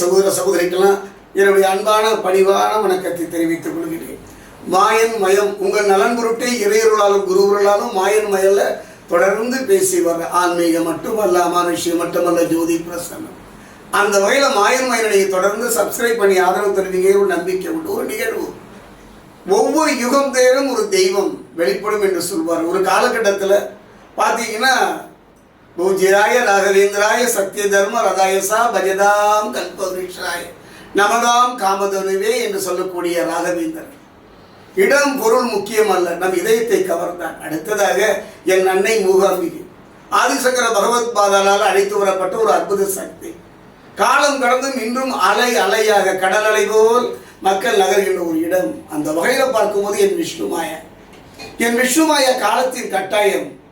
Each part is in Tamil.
சகோதர சகோதரிக்கெல்லாம் என்னுடைய அன்பான பணிவான வணக்கத்தை தெரிவித்துக் கொள்கிறேன். மாயன் மயம் உங்கள் நலன் பொருட்டே இறையருளாலும் குருவர்களாலும் மாயன் மயல்ல தொடர்ந்து பேசி வர ஆன்மீகம் மட்டுமல்ல அமானுஷ்யம் மட்டுமல்ல ஜோதி பிரசன்னம். அந்த வகையில் மாயன் மயனை தொடர்ந்து சப்ஸ்கிரைப் பண்ணி ஆதரவு தருவீங்க ஒரு நம்பிக்கை உண்டு ஒரு நிகழ்வு. ஒவ்வொரு யுகம் தேரும் ஒரு தெய்வம் வெளிப்படும் என்று சொல்வார். ஒரு காலகட்டத்தில் பார்த்தீங்கன்னா பூஜ்யராய ராகவேந்திராய சத்திய தர்ம ரதாயசா பஜதாம் கல்பவருஷாய நமதாம் காமதனுவே என்று சொல்லக்கூடிய ராகவேந்தர். இடம் பொருள் முக்கியம் அல்ல நம் இதயத்தை கவர்ந்தான். அடுத்ததாக என் அன்னை மூகாம்பிகை. ஆதிசங்கர பகவத் பாதாளால் அழைத்து வரப்பட்ட ஒரு அற்புத சக்தி. காலம் கடந்தும் இன்றும் அலை அலையாக கடல் அலை போல் மக்கள் நகர்கின்ற ஒரு இடம். அந்த வகையில் பார்க்கும்போது என் விஷ்ணுமாயா. என் விஷ்ணுமாயா காலத்தின் கட்டாயம்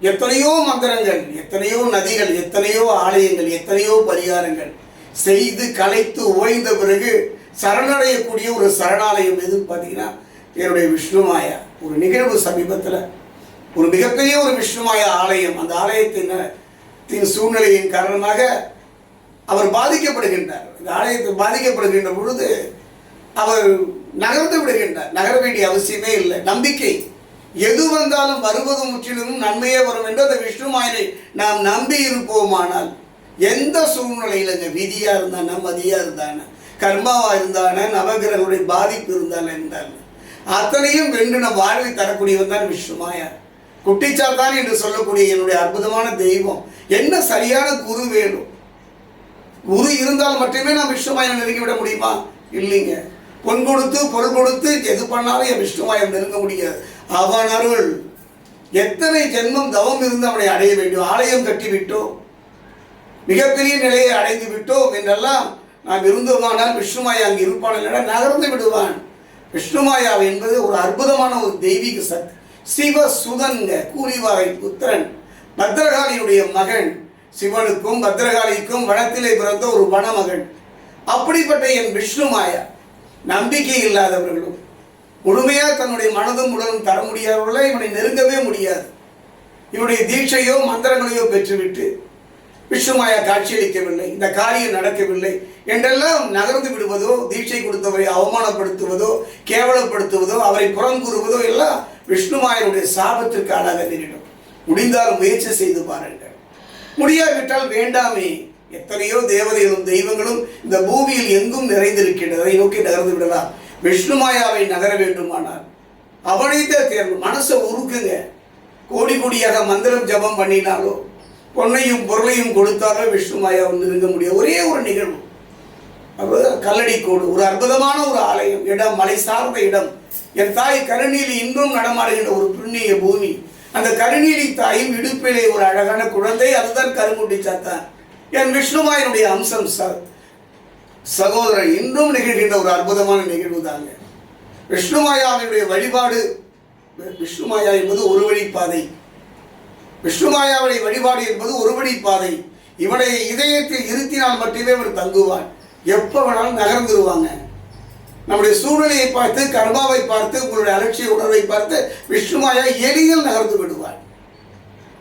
எத்தனையோ மந்திரங்கள் எத்தனையோ நதிகள் எத்தனையோ ஆலயங்கள் எத்தனையோ பரிகாரங்கள் செய்து கலைத்து ஓய்ந்த பிறகு சரணடையக்கூடிய ஒரு சரணாலயம் எதுன்னு பார்த்தீங்கன்னா என்னுடைய விஷ்ணுமாயா ஒரு நிகழ்வு சமீபத்தில் ஒரு மிகப்பெரிய ஒரு விஷ்ணுமாயா ஆலயம். அந்த ஆலயத்தின் தின் சூழ்நிலையின் காரணமாக அவர் பாதிக்கப்படுகின்றார். இந்த ஆலயத்தில் பாதிக்கப்படுகின்ற பொழுது அவர் நகர்ந்து விடுகின்றார். நகர வேண்டிய அவசியமே இல்லை. நம்பிக்கை. எது வந்தாலும் வருவது முற்றிலும் நன்மையே வரும் என்று அந்த விஷ்ணுமாயனை நாம் நம்பி இருப்போமானால் எந்த சூழ்நிலையிலங்க விதியா இருந்தானா மதியாக இருந்தான கர்மாவாக இருந்தான நவகிரகங்களுடைய பாதிப்பு இருந்தான இருந்தான அத்தனையும் வென்று நம் வாழ்வை தரக்கூடியவன் தான் விஷ்ணுமாயா குட்டிச்சாத்தான் என்று சொல்லக்கூடிய என்னுடைய அற்புதமான தெய்வம். என்ன சரியான குரு வேணும்? குரு இருந்தால் மட்டுமே நான் விஷ்ணுமாயனை நெருங்கி விட முடியுமா? இல்லைங்க. பொன் கொடுத்து பொருள் கொடுத்து எது பண்ணாலும் என் விஷ்ணுமாயம் நெருங்க முடியாது. அவன் அருள். எத்தனை ஜென்மம் தவம் இருந்து அவனை அடைய வேண்டும்? ஆலயம் கட்டிவிட்டோம் மிகப்பெரிய நிலையை அடைந்து விட்டோம் என்றெல்லாம் நாம் இருந்தோமானால் விஷ்ணுமாயா அங்கு இருப்பான் இல்லைனா நகர்ந்து விடுவான். விஷ்ணுமாயா என்பது ஒரு அற்புதமான ஒரு தெய்வீக சக்தி சிவ சுதங்க கூறிவாரை புத்திரன் பத்ரகாளியுடைய மகன். சிவனுக்கும் பத்ரகாளிக்கும் வனத்திலே பிறந்த ஒரு வனமகன். அப்படிப்பட்ட என் விஷ்ணுமாயா. நம்பிக்கை இல்லாதவர்களும் முழுமையாக தன்னுடைய மனதும் உடலும் தர முடியாதவர்கள இவனை நெருங்கவே முடியாது. இவனுடைய தீட்சையோ மந்திரங்களையோ பெற்றுவிட்டு விஷ்ணுமாயா காட்சியளிக்கவில்லை இந்த காரியம் நடக்கவில்லை என்றெல்லாம் நகர்ந்து விடுவதோ தீட்சை கொடுத்தவரை அவமானப்படுத்துவதோ கேவலப்படுத்துவதோ அவரை புறம் கூறுவதோ எல்லாம் விஷ்ணுமாயனுடைய சாபத்திற்கு ஆளாக நேரிடும். முடிந்தால் முயற்சி செய்து பாருங்கள். முடியாவிட்டால் வேண்டாமே. எத்தனையோ தேவதைகளும் தெய்வங்களும் இந்த பூமியில் எங்கும் நிறைந்திருக்கின்றதை நோக்கி நகர்ந்து விடலாம். விஷ்ணுமாயாவை நகர வேண்டுமானால் அவனைத்தான் தேர்வு. மனசை உருக்குங்க. கோடி கோடியாக மந்திரம் ஜபம் பண்ணினாலோ பொன்னையும் பொருளையும் கொடுத்தாலோ விஷ்ணுமாயா வந்து இருக்க முடியாது. ஒரே ஒரு நிகழ்வு. கல்லடி கல்லடிக்கோடு. ஒரு அற்புதமான ஒரு ஆலயம் இடம் மலை சார்ந்த இடம். என் தாய் கருணியில் இன்றும் நடமாடுகின்ற ஒரு புண்ணிய பூமி. அந்த கருநீலி தாயும் இடுப்பிலே ஒரு அழகான குழந்தை அதுதான் கருங்குட்டி சாத்தான் என் விஷ்ணுமாயனுடைய அம்சம் சார். சகோதரர் இன்றும் நிகழ்கின்ற ஒரு அற்புதமான நிகழ்வு தாங்க. விஷ்ணுமாயாவினுடைய வழிபாடு விஷ்ணுமாயா என்பது ஒரு வழிப்பாதை. விஷ்ணுமாயாவுடைய வழிபாடு என்பது ஒரு வழிப்பாதை. இவனை இதயத்தில் இருத்தினால் மட்டுமே இவன் தங்குவான். எப்போ வேணாலும் நகர்ந்துருவாங்க. நம்முடைய சூழ்நிலையை பார்த்து கர்மாவை பார்த்து உங்களுடைய அலட்சிய உணர்வை பார்த்து விஷ்ணுமாயா எளிதில் நகர்ந்து விடுவார்.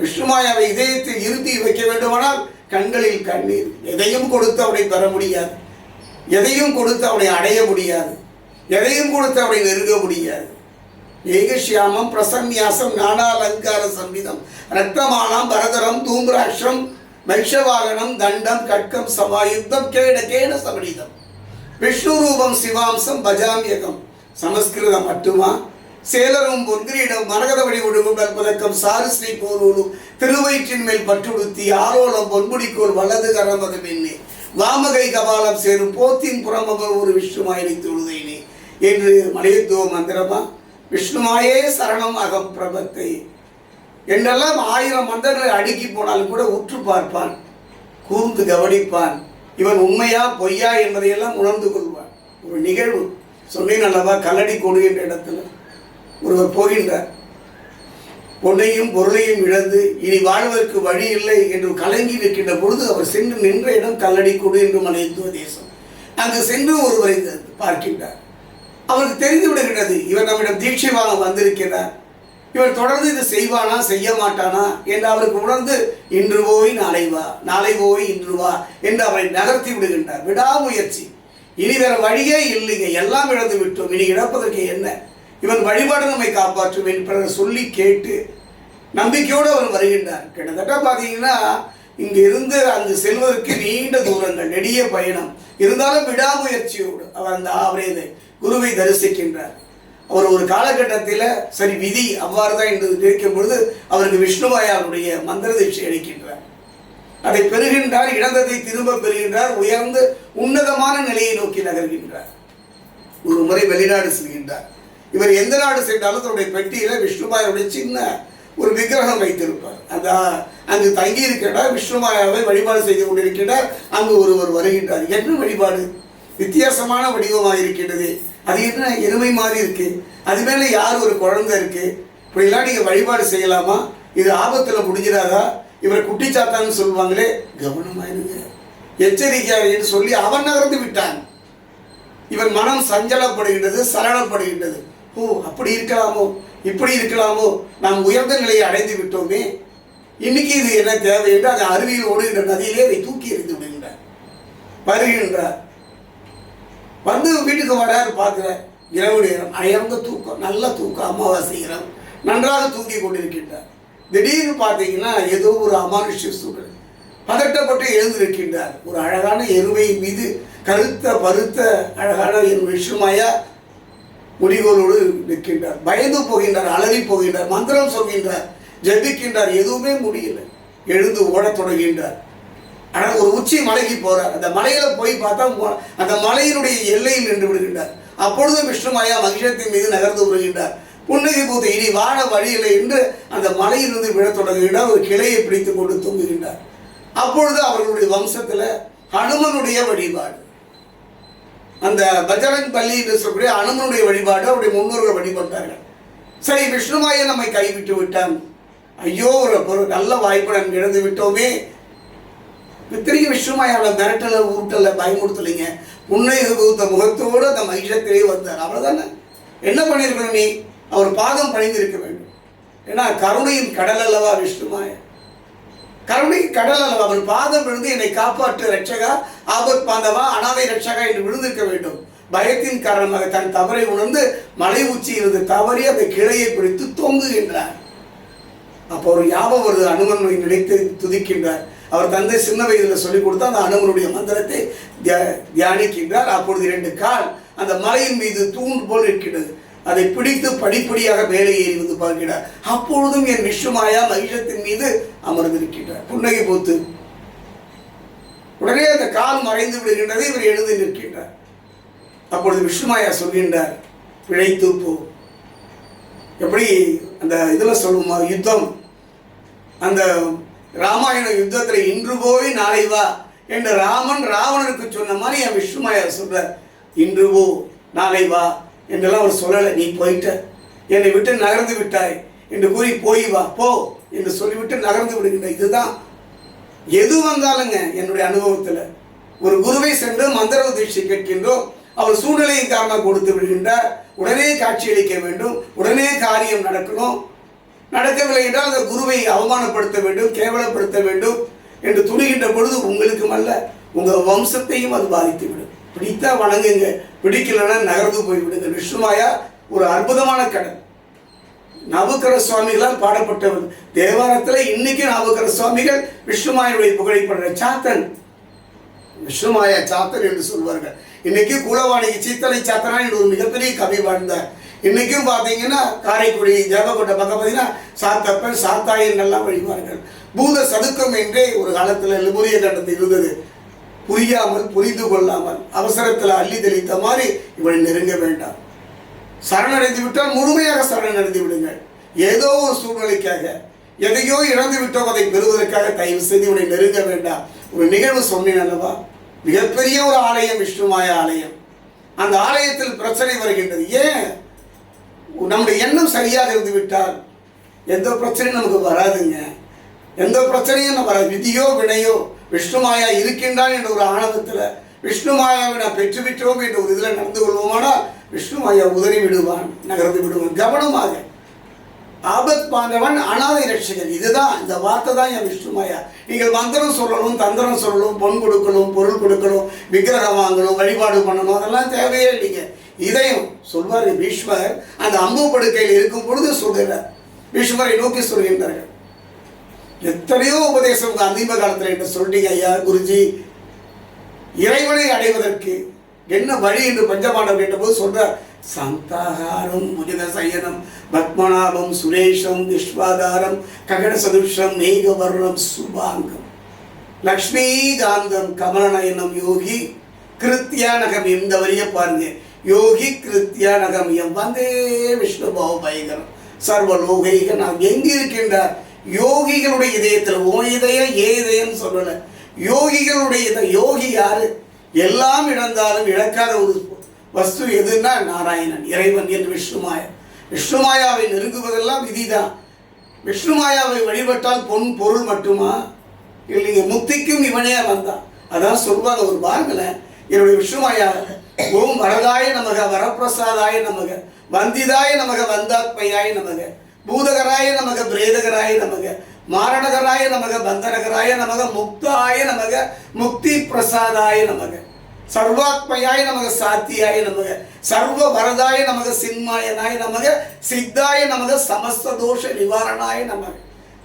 விஷ்ணுமாயாவை இதயத்தில் இருத்தி வைக்க வேண்டுமானால் கண்களில் கண்ணீர் எதையும் கொடுத்து அவனை பெற முடியாது. எதையும் கொடுத்து அவனை அடைய முடியாது. எதையும் கொடுத்து அவனை நெருங்க முடியாது. ஏகசியாமம் பிரசன்யாசம் நானாலங்கார சம்பிதம் ரத்தமானம் பரதரம் தூம்ராட்சம் மைஷவாகனம் தண்டம் கட்கம் சமாயுத்தம் கேட கேட சமணிதம் விஷ்ணு ரூபம் சிவாம்சம் பஜாமியகம். சமஸ்கிருதம் மட்டுமா? சேலரும் பொன்கிரீடம் மரகத வடி பதக்கம் சாரு ஸ்ரீ திருவயிற்றின் மேல் பட்டுடுத்தி ஆரோலம் பொன்முடிக்கோள் வலது கரமது பெண்ணே வாமகை கபாலம் சேரும் போத்தின் புறமக ஒரு விஷ்ணுமாயினை தொழுதைனே என்று மலையத்துவ மந்திரமா? விஷ்ணுமாயே சரணம் அகம் பிரபத்தை. என்றெல்லாம் ஆயிரம் மந்திரங்களை அடுக்கி போனாலும் கூட உற்று பார்ப்பான் கூர்ந்து கவனிப்பான். இவன் உண்மையா பொய்யா என்பதையெல்லாம் உணர்ந்து கொள்வான். ஒரு நிகழ்வு. சொன்னேன் அல்லவா? கல்லடி கொடு என்ற இடத்துல. ஒருவர் போகின்றார். பொன்னையும் பொருளையும் இழந்து இனி வாழ்வதற்கு வழி இல்லை என்று கலங்கி நிற்கின்ற பொழுது அவர் சென்று நின்ற இடம் கல்லடி கொடு என்று மலைத்துவ தேசம். அங்கு சென்று ஒருவரை பார்க்கின்றார். அவருக்கு தெரிந்து விடுகின்றது இவர் நம்மிடம் தீட்சை வாங்க வந்திருக்கிறார். இவர் தொடர்ந்து இது செய்வானா செய்ய மாட்டானா? என்று அவருக்கு உணர்ந்து இன்று போய் நாளை வா நாளை போய் இன்று வா என்று அவரை நகர்த்தி விடுகின்றார். விடாமுயற்சி. இனி வேற வழியே இல்லைங்க எல்லாம் இழந்து விட்டோம். இனி இழப்பதற்கு என்ன? இவன் வழிபாடு நம்மை காப்பாற்றும் என்று பிறர் சொல்லி கேட்டு நம்பிக்கையோடு அவர் வருகின்றார். கிட்டத்தட்ட பார்த்தீங்கன்னா இங்க இருந்து அங்கு செல்வதற்கு நீண்ட தூரங்கள் நெடிய பயணம். இருந்தாலும் விடாமுயற்சியோடு அவர் அந்த அவரது குருவை தரிசிக்கின்றார். அவர் ஒரு காலகட்டத்தில் சரி விதி அவ்வாறு தான் என்று கேட்கும் பொழுது அவருக்கு விஷ்ணுவாயாருடைய மந்திர தீட்சை அளிக்கின்றார். அதை பெறுகின்றார் இழந்ததை திரும்ப பெறுகின்றார் உயர்ந்து உன்னதமான நிலையை நோக்கி நகர்கின்றார். ஒரு முறை வெளிநாடு செல்கின்றார். இவர் எந்த நாடு சென்றாலும் தன்னுடைய பெட்டியில் விஷ்ணுமாயருடைய சின்ன ஒரு விக்கிரகம் வைத்திருப்பார். அந்த அங்கு தங்கி இருக்கிறார் விஷ்ணுமாயாவை வழிபாடு செய்து கொண்டிருக்கிறார் அங்கு ஒருவர் வருகின்றார். என்ன வழிபாடு? வித்தியாசமான வடிவமாக இருக்கின்றது அது என்ன எருமை மாதிரி இருக்கு? அது மேலே யார் ஒரு குழந்தை இருக்கு? இப்படிலாம் நீங்கள் வழிபாடு செய்யலாமா? இது ஆபத்தில் முடிஞ்சிடாதா? இவர் குட்டிச்சாத்தான்னு சொல்லுவாங்களே கவனமாயிருங்க. எச்சரிக்கையாருன்னு சொல்லி அவன் நகர்ந்து விட்டான். இவன் மனம் சஞ்சலப்படுகின்றது சலனப்படுகின்றது. ஓ அப்படி இருக்கலாமோ? இப்படி இருக்கலாமோ? நாம் உயர்ந்த நிலையை அடைந்து விட்டோமே. இன்னைக்கு இது என்ன தேவை என்று அந்த அருவியில் ஓடுகின்ற நதியிலே அதை தூக்கி எறிந்து விடுகின்றார். வருகின்றார். வந்து வீட்டுக்கு வராரு பார்க்குற இரவு நேரம். அயர்ந்த தூக்கம் நல்ல தூக்கம் அமாவாசை இரவு. நன்றாக தூங்கி கொண்டிருக்கின்றார். திடீர்னு பார்த்தீங்கன்னா ஏதோ ஒரு அமானுஷ்ய சூழல். பதட்டப்பட்டு எழுந்திருக்கின்றார். ஒரு அழகான எருமை மீது கருத்த பருத்த அழகான என் விஷயமாயா முடிவுகளோடு நிற்கின்றார். பயந்து போகின்றார் அலறி போகின்றார் மந்திரம் சொல்கின்றார் ஜபிக்கின்றார் எதுவுமே முடியல. எழுந்து ஓடத் தொடங்குகின்றார். ஆனால் ஒரு உச்சி மலைக்கு போறார். அந்த மலையில போய் பார்த்தா அந்த மலையினுடைய எல்லையில் நின்று விடுகின்றார். அப்பொழுது விஷ்ணுமாயா மகிஷத்தின் மீது நகர்ந்து வருகின்றார் புன்னகை பூத்து இனி வாழ வழியில்லை என்று அந்த மலையிலிருந்து விழத் தொடங்குகின்றார். ஒரு கிளையை பிடித்துக் கொண்டு தூங்குகின்றார். அப்பொழுது அவர்களுடைய வம்சத்துல ஹனுமனுடைய வழிபாடு. அந்த பஜரங் பள்ளி என்று சொல்லக்கூடிய அனுமனுடைய வழிபாடு அவருடைய முன்னோர்கள் வழிபட்டார்கள் சரி விஷ்ணுமாயை நம்மை கைவிட்டு விட்டான். ஐயோ ஒரு ஒரு நல்ல வாய்ப்பு நாம் இழந்து விட்டோமே இத்தனைக்கு விஷ்ணுமாயாவில் மிரட்டல ஊட்டல பயமுறுத்தலைங்க. உன்னை ஊத்த முகத்தோடு அந்த மகிஷத்திலே வந்தார். அவ்வளோதானே என்ன பண்ணியிருக்கணும் நீ? அவர் பாதம் பணிந்திருக்க வேண்டும். ஏன்னா கருணையின் கடல் அல்லவா விஷ்ணுமாயா கருணை கடல் அல்லவா அவன் பாதம் விழுந்து என்னை காப்பாற்று ரட்சகா ஆபத் பாந்தவா அனாதை ரட்சகா என்று விழுந்திருக்க வேண்டும். பயத்தின் காரணமாக தன் தவறை உணர்ந்து மலை உச்சியிலிருந்து தவறி அந்த கிளையை பிடித்து தொங்குகின்றார் அப்போ ஒரு ஞாபகம் வருது அனுமனை நினைத்து துதிக்கின்றார். அவர் தந்தை சின்ன வயதில் சொல்லிக் கொடுத்தா அந்த அனுமனுடைய மந்திரத்தை தியானிக்கின்றார். அப்பொழுது இரண்டு கால் அந்த மலையின் மீது தூண் போல் இருக்கின்றது அதை பிடித்து படிப்படியாக மேலே ஏறி வந்து பார்க்கிறார். அப்பொழுதும் என் விஷ்ணுமாயா மகிஷத்தின் மீது அமர்ந்திருக்கின்றார். புன்னகை பூத்து உடனே அந்த கால் மறைந்து விடுகின்றது இவர் எழுந்து நிற்கின்றார். அப்பொழுது விஷ்ணுமாயா சொல்கின்றார் பிழைத்து போ. எப்படி அந்த இதில் சொல்லுமா? யுத்தம். அந்த ராமாயண யுத்தத்தில் இன்று போய் நாளை வா என்று ராமன் ராவணனுக்கு சொன்ன மாதிரி என் விஷ்ணுமாயா சொல்ற இன்று போ நாளை வா. என்றெல்லாம் அவர் சொல்லலை. நீ போயிட்ட. என்னை விட்டு நகர்ந்து விட்டாய். என்று கூறி போய் வா போ என்று சொல்லிவிட்டு நகர்ந்து விடுகின்ற இதுதான். எது வந்தாலுங்க என்னுடைய அனுபவத்தில். ஒரு குருவை சென்று மந்திர உதவி கேட்கின்றோம். அவர் சூழ்நிலையின் காரணமாக கொடுத்து விடுகின்றார். உடனே காட்சியளிக்க வேண்டும். உடனே காரியம் நடக்கணும். நடக்கவில்லை என்றால் அந்த குருவை அவமானப்படுத்த வேண்டும் கேவலப்படுத்த வேண்டும் என்று துணிகின்ற பொழுது உங்களுக்கும் அல்ல உங்கள் வம்சத்தையும் அது பாதித்துவிடும் பிடித்தா வணங்குங்க. பிடிக்கலன்னா நகர்ந்து போய்விடுங்க விஷ்ணுமாயா ஒரு அற்புதமான கடன். நவக்கர சுவாமிகளால் பாடப்பட்டவர். தேவாரத்தில் இன்னைக்கு நவக்கர சுவாமிகள் விஷ்ணுமாயனுடைய புகழை பாடுற சாத்தன். விஷ்ணுமாயா சாத்தன் என்று சொல்வார்கள். இன்னைக்கு குலவாணி சீத்தலை சாத்தனா என்று ஒரு மிகப்பெரிய கவி வாழ்ந்தார். இன்னைக்கும் பார்த்தீங்கன்னா காரைக்குடி ஜெபக்கோட்டை பக்கம் பார்த்தீங்கன்னா சாத்தப்பன் சாத்தாயன் எல்லாம் வழிவார்கள் பூத சதுக்கம் என்றே ஒரு காலத்தில் லிபுரிய கண்டத்தில் இருந்தது. புரியாமல் புரிந்து கொள்ளாமல் அவசரத்தில் அள்ளி தெளித்த மாதிரி இவனை நெருங்க வேண்டாம். சரணடைந்து விட்டால் முழுமையாக சரணடைந்து விடுங்கள். ஏதோ ஒரு சூழ்நிலைக்காக எதையோ இழந்து விட்டோம் அதை பெறுவதற்காக தயவு செய்து இவனை நெருங்க வேண்டாம். ஒரு நிகழ்வு சொன்னேன் அல்லவா? மிகப்பெரிய ஒரு ஆலயம் விஷ்ணுமாய ஆலயம். அந்த ஆலயத்தில் பிரச்சனை வருகின்றது. ஏன்? நம்முடைய எண்ணம் சரியாக இருந்து விட்டால் எந்த பிரச்சனையும் நமக்கு வராதுங்க. எந்த பிரச்சனையும் நம்ம வராது. விதியோ வினையோ விஷ்ணுமாயா இருக்கின்றான் என்ற ஒரு ஆணவத்தில் விஷ்ணுமாயாவை நான் பெற்றுவிட்டோம் என்ற ஒரு இதில் நடந்து கொள்வோமானால் விஷ்ணுமாயா உதறி விடுவான் நகர்ந்து விடுவான். கவனமாக. ஆபத் பாண்டவன் அனாதை ரட்சகன் இதுதான் இந்த வார்த்தை தான் என் விஷ்ணுமாயா நீங்கள் மந்திரம் சொல்லணும் தந்திரம் சொல்லணும் பொன் கொடுக்கணும் பொருள் கொடுக்கணும் விக்கிரகம் வாங்கணும் வழிபாடு பண்ணணும் அதெல்லாம் தேவையே இல்லைங்க. இதையும் சொல்வார் பீஷ்மர் அந்த அம்பு படுக்கையில் இருக்கும் பொழுது சொல்கிறார். பீஷ்மரை நோக்கி சொல்கின்றார்கள். எத்தனையோ உபதேசம் உங்க அந்திம காலத்தில் என்று சொல்லிட்டீங்க ஐயா குருஜி. இறைவனை அடைவதற்கு என்ன வழி என்று பஞ்சபாண்டவர் கேட்டபோது சொல்ற சந்தாகாரம் முஜக சயனம் பத்மநாபம் சுரேஷம் விஸ்வாதாரம் ககட சதுஷம் மேகவர்ணம் சுபாங்கம் லக்ஷ்மிகாந்தம் கமலநயனம் யோகி கிருத்தியானகம் இந்த வரிய பாருங்க. யோகி கிருத்தியானகம் எம் வந்தே விஷ்ணு பாவ பயங்கரம். சர்வலோகைக நாம் எங்கிருக்கின்றார் யோகிகளுடைய இதயத்தில் ஓ இதயம் ஏ இதயம் சொல்லல. யோகிகளுடைய இதை யோகி யாரு? எல்லாம் இழந்தாலும் இழக்காத ஒரு வஸ்து எதுன்னா நாராயணன் இறைவன் என்று விஷ்ணுமாயா. விஷ்ணுமாயாவை நெருங்குவதெல்லாம் விதிதான். விஷ்ணுமாயாவை வழிபட்டால் பொன் பொருள் மட்டுமா? இல்லைங்க முத்திக்கும் இவனே வந்தான் அதான் சொல்வாங்க ஒரு பாருங்களேன் என்னுடைய விஷ்ணுமாயா ஓம் வரதாய நமக வரப்பிரசாதாய நமக வந்திதாய நமக வந்தாத்மையாய நமக. பூதகராய நமக பிரேதகராய நமக மாரணகராய நமக பந்தனகராய நமக முக்தாய நமக முக்தி பிரசாதாய நமக சர்வாத்மயாய நமக சாத்தியாய நமக சர்வ வரதாய நமக சின்மாயனாய நமக சித்தாய நமக சமஸ்த தோஷ நிவாரணாய நமக.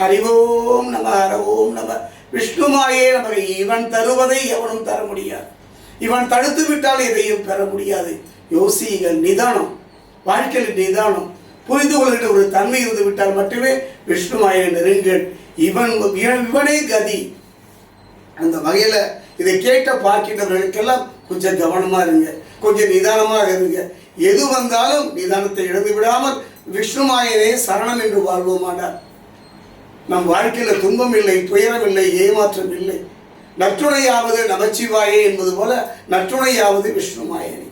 ஹரிவோம் நம ஹரவோம் நம விஷ்ணுமாயே நமக இவன் தருவதை எவனும் தர முடியாது. இவன் தடுத்து விட்டால் எதையும் பெற முடியாது. யோசிகள் நிதானம் வாழ்க்கையில் நிதானம் புரிந்து கொள்கின்ற ஒரு தன்மை இருந்து விட்டால் மட்டுமே விஷ்ணுமாய நெருங்கள் இவன் இவனே கதி. அந்த வகையில் இதை கேட்ட பார்க்கின்றவர்களுக்கெல்லாம் கொஞ்சம் கவனமாக இருங்க. கொஞ்சம் நிதானமாக இருங்க. எது வந்தாலும் நிதானத்தை இழந்து விடாமல் விஷ்ணுமாயனே சரணம் என்று வாழ்வோமானார் நம் வாழ்க்கையில் துன்பம் இல்லை துயரம் இல்லை ஏமாற்றம் இல்லை. நற்றுணையாவது நமச்சிவாயே என்பது போல நற்றுணையாவது விஷ்ணுமாயனே